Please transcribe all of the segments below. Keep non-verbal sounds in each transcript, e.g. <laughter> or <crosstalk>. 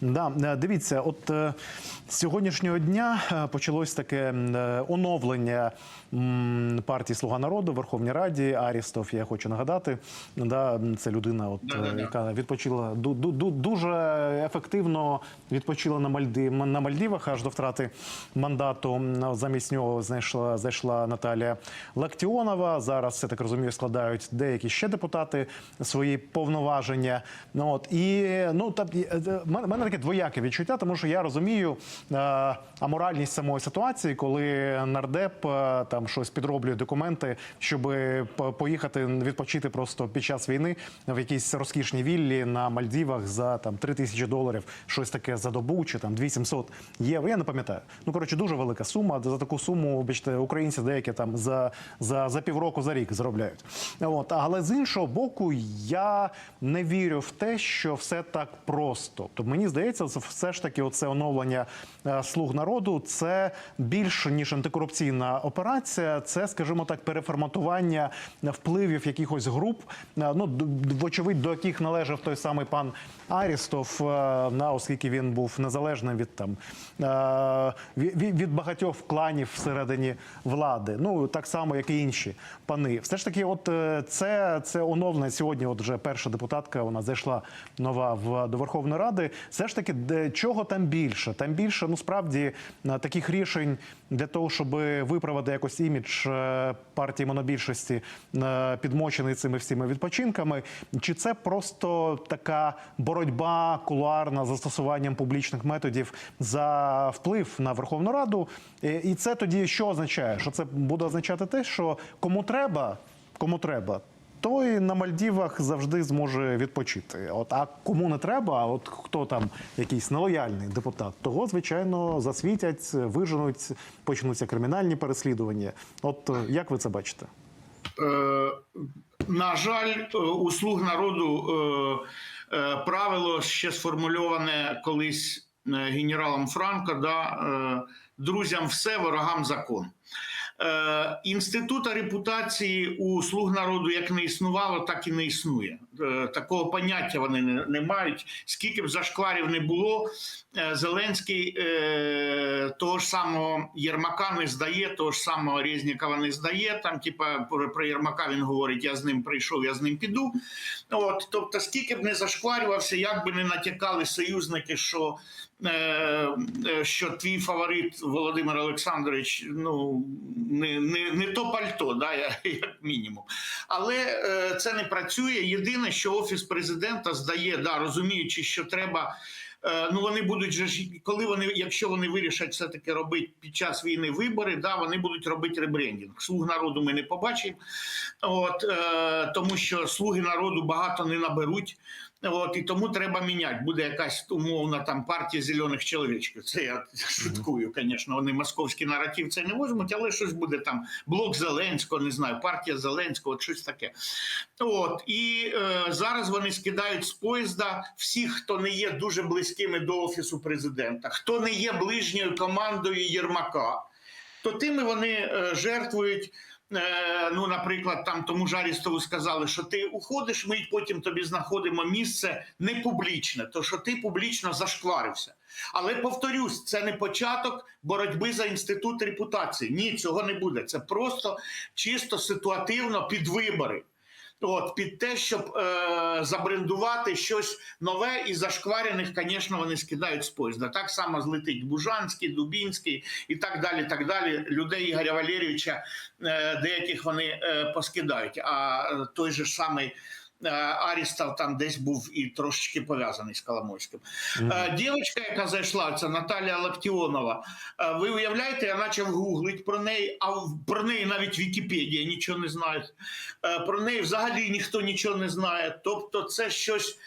Да, е, дивіться, от е, з сьогоднішнього дня е, почалось таке оновлення партії Слуга народу в Верховній Раді. Арістов, я хочу нагадати. Да, це людина, от, е, Да-да-да. яка відпочила ду- ду- ду- дуже ефективно відпочила на Мальдив, на Мальдівах аж до втрати мандату. Замість нього знайшла зайшла Наталія Лактіонова. Зараз я так розумію, складають деякі ще депутати свої повноваження. Ну от і ну та мене таке двояке відчуття, тому що я розумію е, аморальність самої ситуації, коли нардеп е, там щось підроблює документи, щоб поїхати відпочити просто під час війни в якійсь розкішній віллі на Мальдівах за там 3 тисячі доларів, щось таке за добу, чи там 2700 євро. Я не пам'ятаю. Ну коротше, дуже велика сума. За таку суму, бачите, українці деякі там за, за, за півроку за рік заробляють. От але з іншого боку, я не вірю в те, що все так просто. Тобто мені здається, це все ж таки оце оновлення е, слуг народу. Це більше ніж антикорупційна операція. Це, скажімо так, переформатування впливів якихось груп. е, Ну вочевидь, до яких належав той самий пан Арістов, е, на оскільки він був незалежним від там від, багатьох кланів всередині влади. Ну так само, як і інші пани. Все ж таки, от це, це оновлення сьогодні. От вже перша депутатка вона зайшла нова в до Верховної Ради. Все ж таки, де чого там більше? Там більше ну справді е, таких рішень для того, щоб виправити якось імідж е, партії монобільшості, е, підмочений цими всіми відпочинками. Чи це просто така боротьба кулуарна з застосуванням публічних методів за вплив на Верховну Раду? І це тоді що означає? Що це буде означати те, що кому треба, кому треба. Той на Мальдівах завжди зможе відпочити. От а кому не треба, от хто там якийсь нелояльний депутат, того звичайно засвітять, виженуть, почнуться кримінальні переслідування. От е, як ви це бачите? Е, на жаль, е, у слуг народу правило ще сформульоване колись генералом Франко, да, друзям все, ворогам закон. Е, Інститута репутації у слуг народу як не існувало, так і не існує. Е, Такого поняття вони не, не мають. Скільки б зашкварів не було, е, Зеленський е, того ж самого Єрмака не здає, того ж самого Резнікова не здає. Там, типа, про, Єрмака він говорить: я з ним прийшов, я з ним піду. От, тобто, скільки б не зашкварювався, як би не натякали союзники, що, що твій фаворит Володимир Олександрович, ну не, не, не то пальто, да, <laughs> як мінімум. Але це не працює. Єдине, що офіс президента здає, да, розуміючи, що треба. Е, Ну, вони будуть же коли вони, якщо вони вирішать все таки робити під час війни вибори, да, вони будуть робити ребрендінг. Слуг народу ми не побачимо, от е, тому що слуги народу багато не наберуть. От і тому треба міняти. Буде якась умовна там партія зелених чоловічків. Це я шуткую, звісно. Вони московський наратив це не візьмуть, але щось буде там блок Зеленського, не знаю, партія Зеленського, от щось таке. От і е, зараз вони скидають з поїзда всіх, хто не є дуже близькими до офісу президента, хто не є ближньою командою Єрмака, то тими вони е, жертвують. Е, ну, наприклад, там тому ж Арістову сказали, що ти уходиш, ми потім тобі знаходимо місце не публічне, то що ти публічно зашкварився. Але повторюсь, це не початок боротьби за інститут репутації. Ні, цього не буде. Це просто чисто ситуативно під вибори. От під те, щоб е, забрендувати щось нове і зашкварених, звісно, вони скидають з поїзда. Так само злетить Бужанський, Дубінський і так далі. так далі. Людей Ігоря Валерійовича е, деяких вони е, поскидають. А е, той же самий. Е, Арістов там десь був і трошечки пов'язаний з Коломойським. Е, Дівчинка, яка зайшла, це Наталія Лактіонова. Е, Ви уявляєте, я почав гуглити про неї, а про неї навіть Вікіпедія нічого не знає. Про неї взагалі ніхто нічого не знає. Тобто, це щось.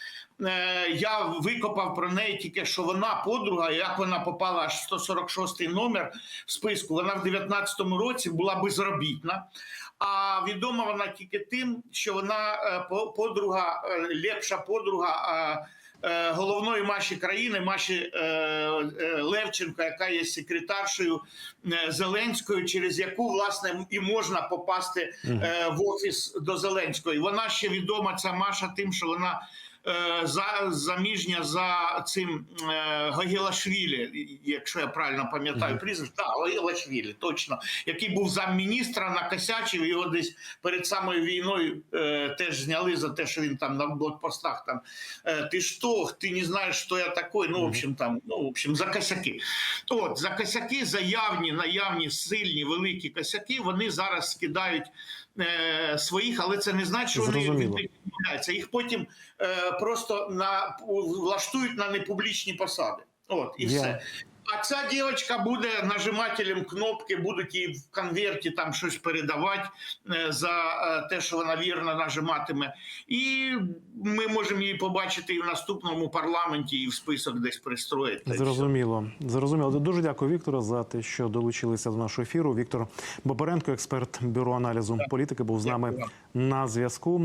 Я викопав про неї тільки, що вона подруга, як вона попала аж в 146 номер в списку. Вона в 19-му році була безробітна. А відома вона тільки тим, що вона е, по- подруга, е, лепша подруга е, головної Маші країни, Маші Левченко, яка є секретаршою Зеленською, Зеленської, через яку власне і можна попасти в офіс до Зеленської. Вона ще відома ця Маша тим, що вона за заміжня за цим е, Гагілашвілі, якщо я правильно пам'ятаю прізвище, так, Гагілашвілі, точно, який був замміністра, накосячив його десь перед самою війною е, теж зняли за те, що він там на блокпостах там е, ти що, ти не знаєш, що я такий, ну, в общем, там, ну, в общем, за косяки. От, за косяки, заявні, наявні, сильні, великі косяки, вони зараз скидають е, своїх, але це не значить, що вони Зрозуміло. від них відмовляються. Їх потім е, просто на, влаштують на непублічні посади. От, і Я- все. А ця дівчинка буде нажимателем кнопки, будуть їй в конверті там щось передавати е, за е, те, що вона вірно нажиматиме. І ми можемо її побачити і в наступному парламенті, і в список десь пристроїти. Зрозуміло. Зрозуміло. Дуже дякую, Вікторе, за те, що долучилися до нашого ефіру. Віктор Бобаренко, експерт бюро аналізу політики, був з нами Дякую. на зв'язку.